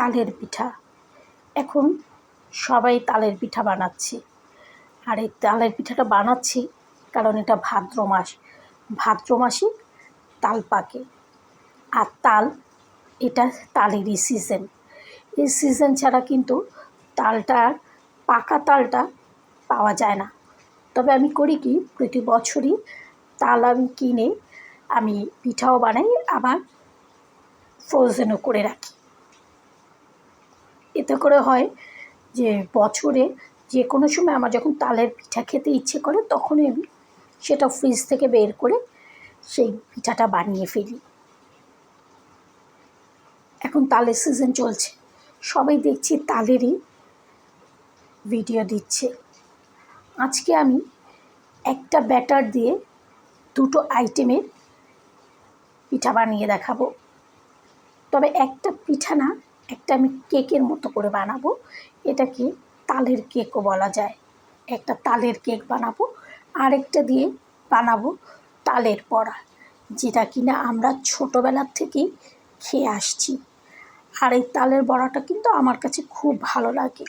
তালের পিঠা। এখন সবাই তালের পিঠা বানাচ্ছে। আর এই তালের পিঠাটা বানাচ্ছি কারণ এটা ভাদ্র মাস। ভাদ্র মাসে তাল পাকে। আর তাল, এটা তালেরই সিজন এই সিজন ছাড়া কিন্তু তালটা, পাকা তালটা পাওয়া যায় না। তবে আমি করি কি, প্রতি বছরই তাল আমি কিনে আমি পিঠাও বানাই, আবার ফ্রোজেনও করে রাখি। এতে করে হয় যে বছরে যে কোনো সময় আমার যখন তালের পিঠা খেতে ইচ্ছে করে, তখনই আমি সেটা ফ্রিজ থেকে বের করে সেই পিঠাটা বানিয়ে ফেলি। এখন তালের সিজন চলছে। সবাই দেখছি তালেরই ভিডিও দিচ্ছে। আজকে আমি একটা ব্যাটার দিয়ে দুটো আইটেমের পিঠা বানিয়ে দেখাবো। তবে একটা পিঠা না একটা আমি কেকের মতো করে বানাবো। এটাকে তালের কেকও বলা যায়। একটা তালের কেক বানাবো। আরেকটা দিয়ে বানাবো তালের বড়া যেটা কিনা আমরা ছোটোবেলার থেকেই খেয়ে আসছি। আর এই তালের বড়াটা কিন্তু আমার কাছে খুব ভালো লাগে।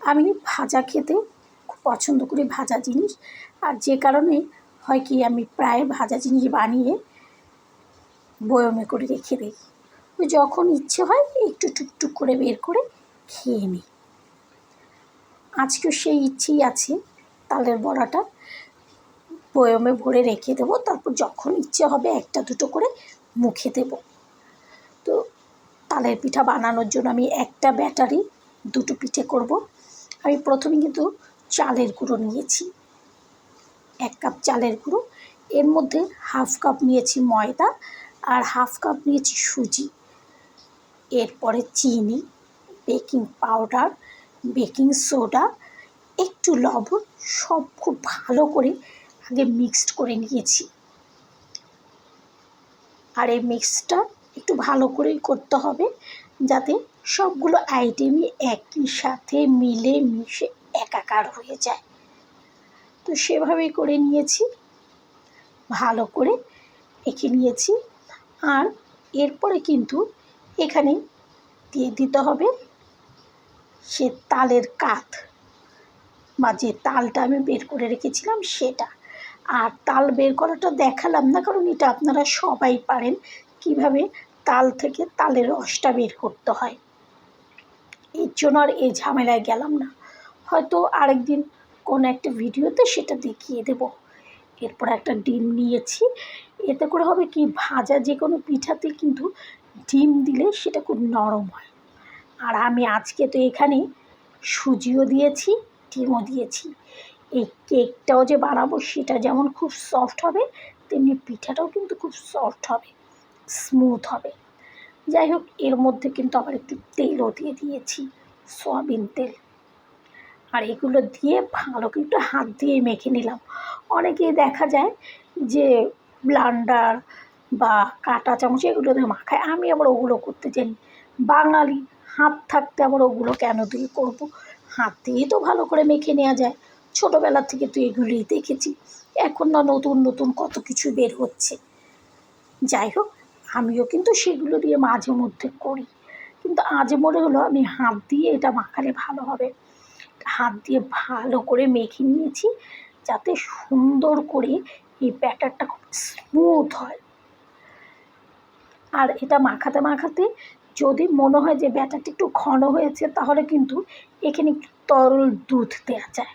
আমি ভাজা খেতে খুব পছন্দ করি ভাজা জিনিস। আর যে কারণে হয় কি, আমি প্রায় ভাজা জিনিস বানিয়ে বয়মে করে রেখে দিই। যখন ইচ্ছে হয়, একটু টুকটুক করে বের করে খেয়ে নিই। আজকেও সেই ইচ্ছেই আছে, তালের বড়াটা বয়মে ভরে রেখে দেবো, তারপর যখন ইচ্ছে হবে একটা দুটো করে মুখে দেবো। তো তালের পিঠা বানানোর জন্য আমি একটা ব্যাটারি, দুটো পিঠে করব। আমি প্রথমে কিন্তু চালের গুঁড়ো নিয়েছি, এক কাপ চালের গুঁড়ো। এর মধ্যে হাফ কাপ নিয়েছি ময়দা আর হাফ কাপ নিয়েছি সুজি। এরপরে চিনি, বেকিং পাউডার, বেকিং সোডা, একটু লবণ, সব খুব ভালো করে আগে মিক্সড করে নিয়েছি। আর এই মিক্সটা একটু ভালো করেই করতে হবে যাতে সবগুলো আইটেমই একই সাথে মিলে মিশে একাকার হয়ে যায়। তো সেভাবেই করে নিয়েছি, ভালো করে এঁকে নিয়েছি। আর এরপরে কিন্তু এখানে দিয়ে দিতে হবে। সে তালের কাত বা যে তালটা আমি বের করে রেখেছিলাম সেটা। আর তাল বের করাটা দেখালাম না, কারণ এটা আপনারা সবাই পারেন কীভাবে তাল থেকে তালের রসটা বের করতে হয়। এর জন্য আর এই ঝামেলায় গেলাম না। হয়তো আরেকদিন কোনো একটা ভিডিওতে সেটা দেখিয়ে দেব। এরপর একটা ডিম নিয়েছি। এতে করে হবে কি, ভাজা যে কোনো পিঠাতে কিন্তু ডিম দিলে সেটা খুব নরম হয়। আর আমি আজকে তো এখানে সুজিও দিয়েছি, ডিমও দিয়েছি। এই কেকটাও যে বানাবো সেটা যেমন খুব সফট হবে, তেমনি পিঠাটাও কিন্তু খুব সফট হবে স্মুথ হবে। যাই হোক, এর মধ্যে কিন্তু আবার একটু তেলও দিয়ে দিয়েছি, সয়াবিন তেল। আর এগুলো দিয়ে ভালো একটু হাত দিয়ে মেখে নিলাম। অনেকেই দেখা যায় যে ব্লান্ডার বা কাঁটা চামচ এগুলো দিয়ে মাখায়। আমি আবার ওগুলো করতে জানি। বাঙালি, হাত থাকতে আবার ওগুলো কেন দিয়ে করব? হাত দিয়েই তো ভালো করে মেখে নেওয়া যায়। ছোটোবেলা থেকে তো এগুলোই দেখেছি। এখন না নতুন নতুন কত কিছু বের হচ্ছে। যাই হোক, আমিও কিন্তু সেগুলো দিয়ে মাঝে মধ্যে করি। কিন্তু আজ মনে হলো আমি হাত দিয়ে এটা মাখালে ভালো হবে। হাত দিয়ে ভালো করে মেখে নিয়েছি যাতে সুন্দর করে এই ব্যাটারটা খুব স্মুথ হয়। আর এটা মাখাতে মাখাতে যদি মনে হয় যে ব্যাটারটা একটু ঘন হয়েছে, তাহলে কিন্তু এখানে একটু তরল দুধ দেওয়া যায়।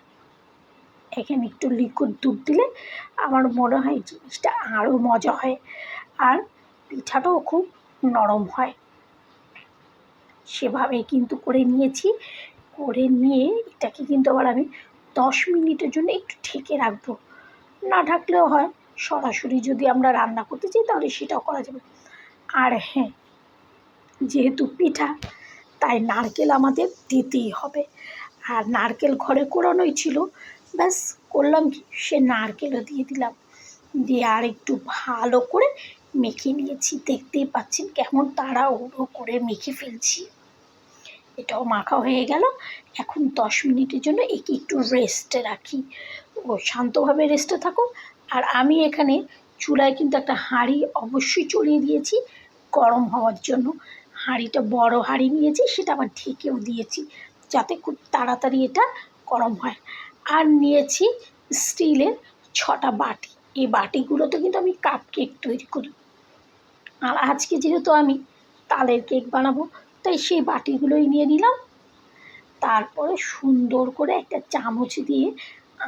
এখানে একটু লিকুইড দুধ দিলে আমার মনে হয় জিনিসটা আরও মজা হয় আর পিঠাটাও খুব নরম হয়। সেভাবে কিন্তু করে নিয়েছি। করে নিয়ে এটাকে কিন্তু আবার আমি দশ মিনিটের জন্য একটু ঢেকে রাখব। না ঢাকলেও হয়, সরাসরি যদি আমরা রান্না করতে চাই তাহলে সেটাও করা যাবে। আর হ্যাঁ যেহেতু পিঠা, তাই নারকেল আমাদের দিতেই হবে। আর নারকেল ঘরে কোরানোই ছিল। ব্যাস, করলাম কি? সে নারকেলও দিয়ে দিলাম। দিয়ে আর একটু ভালো করে মেখে নিয়েছি। দেখতেই পাচ্ছেন কেমন তারা উড়ো করে মেখে ফেলছি। এটাও মাখা হয়ে গেল। এখন দশ মিনিটের জন্য একে একটু রেস্টে রাখি। ও, শান্তভাবে রেস্টে থাকুক। আর আমি এখানে চুলায় কিন্তু একটা হাঁড়ি অবশ্যই চড়িয়ে দিয়েছি, গরম হওয়ার জন্য। হাঁড়িটা বড় হাঁড়ি নিয়েছি, সেটা আবার ঢেকেও দিয়েছি, যাতে খুব তাড়াতাড়ি এটা গরম হয়। আর নিয়েছি স্টিলের ছটা বাটি। এই বাটিগুলোতে কিন্তু আমি কাপ কেক তৈরি করি। আর আজকে যেহেতু আমি তালের কেক বানাবো, তাই সেই বাটিগুলোই নিয়ে নিলাম। তারপরে সুন্দর করে একটা চামচ দিয়ে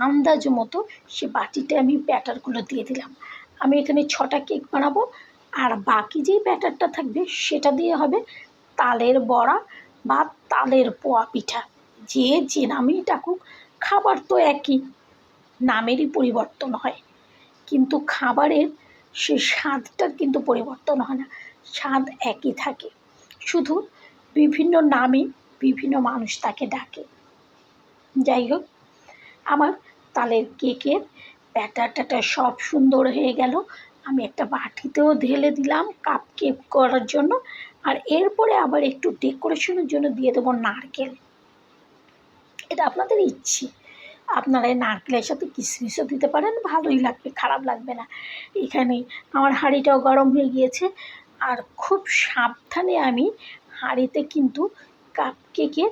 আন্দাজ মতো সে বাটিতে আমি ব্যাটারগুলো দিয়ে দিলাম। আমি এখানে ছটা কেক বানাবো। আর বাকি যেই ব্যাটারটা থাকবে সেটা দিয়ে হবে তালের বড়া বা তালের পোয়া পিঠা। যে যে নামেই ডাকুক, খাবার তো একই, নামেরই পরিবর্তন হয়। কিন্তু খাবারের সে স্বাদটার কিন্তু পরিবর্তন হয় না, স্বাদ একই থাকে। শুধু বিভিন্ন নামে বিভিন্ন মানুষ তাকে ডাকে। যাই হোক, আমার তালের কেকের ব্যাটার ট্যাটার সব সুন্দর হয়ে গেল। আমি একটা বাটিতেও ঢেলে দিলাম কাপ কেক করার জন্য। আর এরপরে আবার একটু ডেকোরেশনের জন্য দিয়ে দেবো নারকেল। এটা আপনাদের ইচ্ছে। আপনারা এই নারকেলের সাথে কিশমিশও দিতে পারেন, ভালোই লাগবে, খারাপ লাগবে না। এখানে আমার হাঁড়িটাও গরম হয়ে গিয়েছে। আর খুব সাবধানে আমি হাঁড়িতে কিন্তু কাপ কেকের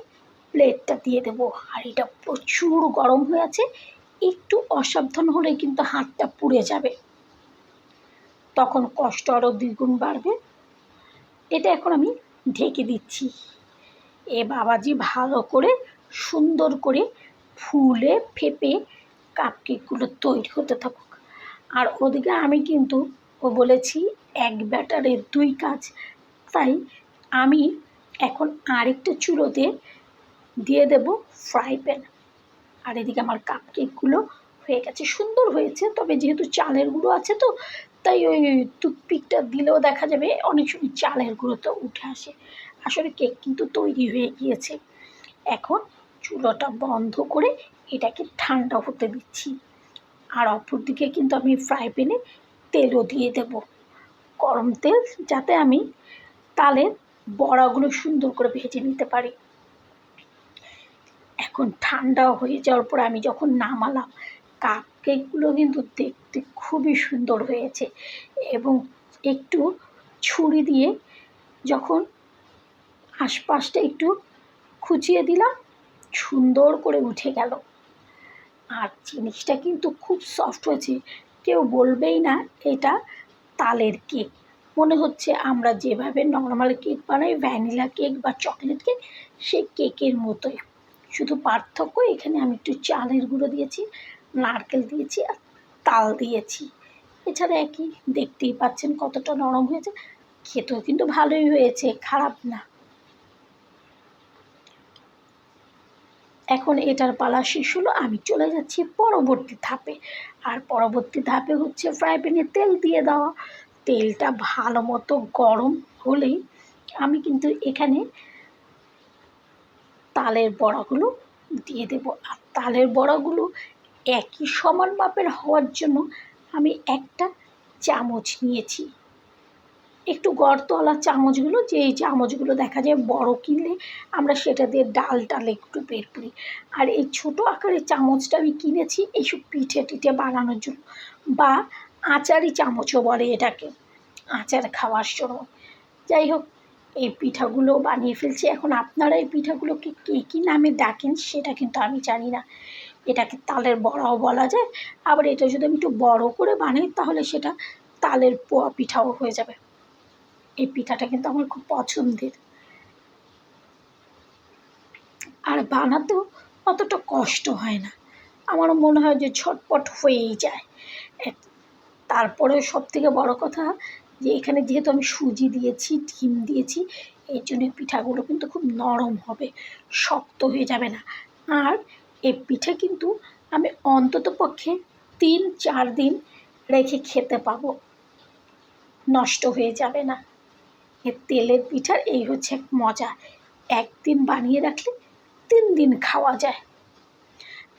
প্লেটটা দিয়ে দেবো। হাঁড়িটা প্রচুর গরম হয়ে আছে। অসাবধান হলে কিন্তু হাতটা পুড়ে যাবে। তখন কষ্ট আরও দ্বিগুণ বাড়বে। এটা এখন আমি ঢেকে দিচ্ছি। এ বাবাজি ভালো করে সুন্দর করে ফুলে ফেপে কাপকেকগুলো তৈরি হতে থাকুক। আর ওদিকে আমি কিন্তু, ও বলেছি, এক ব্যাটারের দুই কাজ। তাই আমি এখন আরেকটা চুলোতে দিয়ে দেব ফ্রাই প্যান আর এদিকে আমার কাপ কাপকেকগুলো হয়ে গেছে। সুন্দর হয়েছে, তবে যেহেতু চালের গুঁড়ো আছে তো, তাই ওই টুথপিকটা দিলেও দেখা যাবে অনেক সময় চালের গুঁড়ো তো উঠে আসে। আসলে কেক কিন্তু তৈরি হয়ে গিয়েছে। এখন চুলোটা বন্ধ করে এটাকে ঠান্ডা হতে দিচ্ছি। আর অপর দিকে কিন্তু আমি ফ্রাই প্যানে তেলও দিয়ে দেব। গরম তেল যাতে আমি তালের বড়াগুলো সুন্দর করে ভেজে নিতে পারি। এখন ঠান্ডা হয়ে যাওয়ার পর আমি যখন নামালাম কাপ কেকগুলো কিন্তু দেখতে খুবই সুন্দর হয়েছে এবং একটু ছুরি দিয়ে যখন আশপাশটা একটু খুঁচিয়ে দিলাম, সুন্দর করে উঠে গেল। আর জিনিসটা কিন্তু খুব সফট হয়েছে, কেউ বলবেই না এটা তালের কেক মনে হচ্ছে আমরা যেভাবে নর্মাল কেক বানাই ভ্যানিলা কেক বা চকলেট কেক সেই কেকের মতোই। শুধু পার্থক্য, এখানে আমি একটু চালের গুঁড়ো দিয়েছি, নারকেল দিয়েছি আর তাল দিয়েছি। এছাড়া একই, দেখতেই পাচ্ছেন কতটা নরম হয়েছে। খেতেও কিন্তু ভালোই হয়েছে, খারাপ না। এখন এটার পালা শেষ হলো, আমি চলে যাচ্ছি পরবর্তী ধাপে। আর পরবর্তী ধাপে হচ্ছে ফ্রাই প্যানে তেল দিয়ে দেওয়া। তেলটা ভালো মতো গরম হলেই আমি কিন্তু এখানে তালের বড়াগুলো দিয়ে দেবো। আর তালের বড়াগুলো একই সমান মাপের হওয়ার জন্য আমি একটা চামচ নিয়েছি। একটু গড়তলা চামচগুলো যে চামচগুলো দেখা যায় বড় কিনলে আমরা সেটা দিয়ে ডাল টাল একটু বের করি। আর এই ছোট আকারের চামচটা আমি কিনেছি এইসব পিঠে টিঠে বানানোর জন্য, বা আচারি চামচও বলে এটাকে, আচার খাওয়ার জন্য। যাই হোক এই পিঠাগুলো বানিয়ে ফেলছি। এখন আপনারা এই পিঠাগুলোকে কে কী নামে ডাকেন সেটা কিন্তু আমি জানি না। এটাকে তালের বড়াও বলা যায়। আবার এটা যদি আমি একটু বড় করে বানাই তাহলে সেটা তালের পোয়া পিঠাও হয়ে যাবে। এই পিঠাটা কিন্তু আমার খুব পছন্দের। আর বানাতেও অতটা কষ্ট হয় না। আমার মনে হয় যে ছটপট হয়েই যায়। তারপরেও সব থেকে বড় কথা যে এখানে যেহেতু আমি সুজি দিয়েছি, ডিম দিয়েছি এই জন্য পিঠাগুলো কিন্তু খুব নরম হবে, শক্ত হয়ে যাবে না। আর এই পিঠে কিন্তু আমি অন্তত পক্ষে তিন, চার দিন রেখে খেতে পাবো। নষ্ট হয়ে যাবে না। এ তেলের পিঠার এই হচ্ছে এক মজা। একদিন বানিয়ে রাখলে তিন দিন খাওয়া যায়।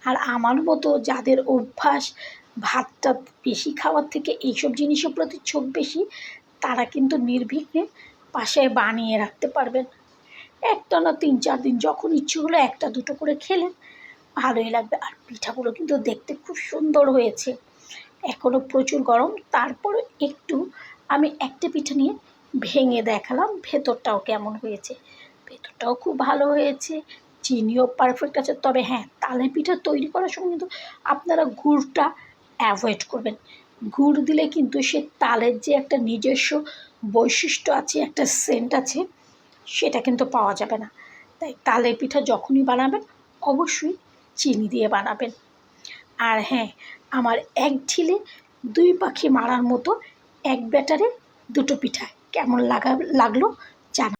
আর আমার মতো যাদের অভ্যাস ভাতটা বেশি খাওয়ার থেকে এইসব জিনিসের প্রতি ছোপ বেশি, তারা কিন্তু নির্বিঘ্নে বাসায় বানিয়ে রাখতে পারবেন। একটা না তিন চার দিন যখন ইচ্ছে হলো একটা দুটো করে খেলেন, ভালোই লাগবে। আর পিঠাগুলো কিন্তু দেখতে খুব সুন্দর হয়েছে। এখনও প্রচুর গরম। তারপরে একটু আমি একটা পিঠা নিয়ে ভেঙে দেখালাম, ভেতরটাও কেমন হয়েছে। ভেতরটাও খুব ভালো হয়েছে। চিনিও পারফেক্ট আছে। তবে হ্যাঁ তালে পিঠা তৈরি করার সময় কিন্তু আপনারা গুড়টা অ্যাভয়েড করবেন। গুড় দিলে কিন্তু সে তালের যে একটা নিজস্ব বৈশিষ্ট্য আছে, একটা সেন্ট আছে, সেটা কিন্তু পাওয়া যাবে না। তাই তালের পিঠা যখনই বানাবেন, অবশ্যই চিনি দিয়ে বানাবেন। আর হ্যাঁ আমার এক ঢিলে দুই পাখি মারার মতো এক ব্যাটারে দুটো পিঠা। কেমন লাগা, লাগল?